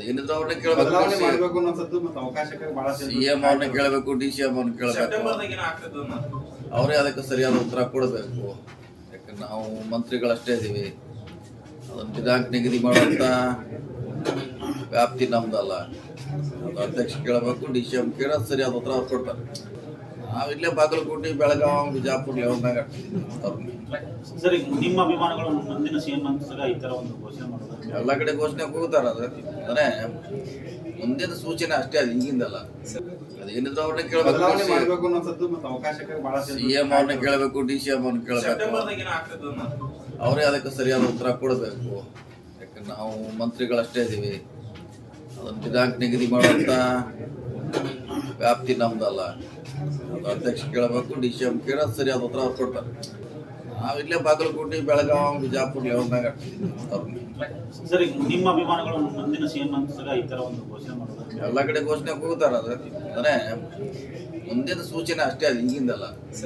ಅದೇನಿದ್ರು ಅವ್ರನ್ನ ಬದಲಾವಣೆ ಕೇಳಬೇಕು ಮಾಡಬೇಕು ಅನ್ನೋಂಥದ್ದು ಮತ್ತೆ ಅವಕಾಶಕ್ಕೆ ಬಹಳ ಸಿ ಎಂ ಅವ್ರನ್ನ ಕೇಳಬೇಕು ಡಿ ಸಿ ಎಂ ಅವ್ರನ್ನ ಕೇಳಬೇಕು. ಸೆಪ್ಟೆಂಬರ್ದಾಗ ಏನೋ ಆಗ್ತದೆ ಅನ್ನೋದು. ಅವರೇ ಅದಕ್ಕೆ ಸರಿಯಾದ ಉತ್ತರ ಕೊಡಬೇಕು. ಯಾಕಂದ್ರೆ ನಾವು ಮಂತ್ರಿಗಳಷ್ಟೇ ಇದ್ದೀವಿ ಅದನ್ನು ದಿನಾಂಕ ನಿಗದಿ ಮಾಡುವಂಥ ವ್ಯಾಪ್ತಿ ನಮ್ದಲ್ಲ. ಅದು ಅಧ್ಯಕ್ಷ ಕೇಳಬೇಕು ಡಿ ಸಿ ಎಂ ಕೇಳೋದು ಸರಿಯಾದ ಉತ್ತರ ಅವ್ರು ಕೊಡ್ತಾರೆ. ನಾವಿಲ್ಲೇ ಬಾಗಲಕೋಟೆ ಬೆಳಗಾವಿ ಬಿಜಾಪುರ ಲೆವೆಲ್ನಾಗ ಸರ್ ನಿಮ್ಮ ಅಭಿಮಾನಿಗಳು ಮುಂದಿನ ಸಿಎಂ ಅಂತ ಈ ತರ ಒಂದು ಘೋಷಣೆ ಮಾಡೋದು ಎಲ್ಲ ಕಡೆ ಘೋಷಣೆ ಕೂಗ್ತಾರ ಅದು. ಅಂದ್ರೆ ಮುಂದಿನ ಸೂಚನೆ ಅಷ್ಟೇ ಅದು ಈಗಿಂದಲ್ಲ. ಅದೇನಿದ್ರು ಅವ್ರನ್ನ ಕೇಳಬೇಕು ಮಾಡಬೇಕು ಅನ್ನೋಂಥದ್ದು ಮತ್ತೆ ಅವಕಾಶಕ್ಕೆ ಬಹಳ ಸಿ ಎಂ ಅವ್ರನ್ನ ಕೇಳಬೇಕು ಡಿ ಸಿ ಎಂ ಅವ್ರನ್ನ ಕೇಳಬೇಕು. ಅವರೇ ಅದಕ್ಕೆ ಸರಿಯಾದ ಉತ್ತರ ಕೊಡಬೇಕು. ಯಾಕಂದ್ರೆ ನಾವು ಮಂತ್ರಿಗಳಷ್ಟೇ ಇದ್ದೀವಿ ಅದನ್ನು ದಿನಾಂಕ ನಿಗದಿ ಮಾಡುವಂಥ ವ್ಯಾಪ್ತಿ ನಮ್ದಲ್ಲ. ಅಧ್ಯಕ್ಷ ಕೇಳಬೇಕು ಡಿ ಸಿ ಎಂ ಕೇಳ ಸರಿಯಾದ ಉತ್ತರ ಕೊಡ್ತಾರೆ ಕೊಡ್ತಾರೆ ಇಲ್ಲೇ ಬಾಗಲಕೋಟೆ ಬೆಳಗಾವಿ ಬಿಜಾಪುರ ಲೆವೆಲ್ನಾಗ ಸರ್ ನಿಮ್ಮ ಅಭಿಮಾನಗಳು ಮುಂದಿನ ಸಿಎಂ ಅಂತ ಈ ತರ ಒಂದು ಘೋಷಣೆ ಮಾಡೋದು ಎಲ್ಲ ಕಡೆ ಘೋಷಣೆ ಹೋಗ್ತಾರೆ ಅದು. ಅಂದ್ರೆ ಮುಂದಿನ ಸೂಚನೆ ಅಷ್ಟೇ ಅದು ಈಗಿಂದಲ್ಲ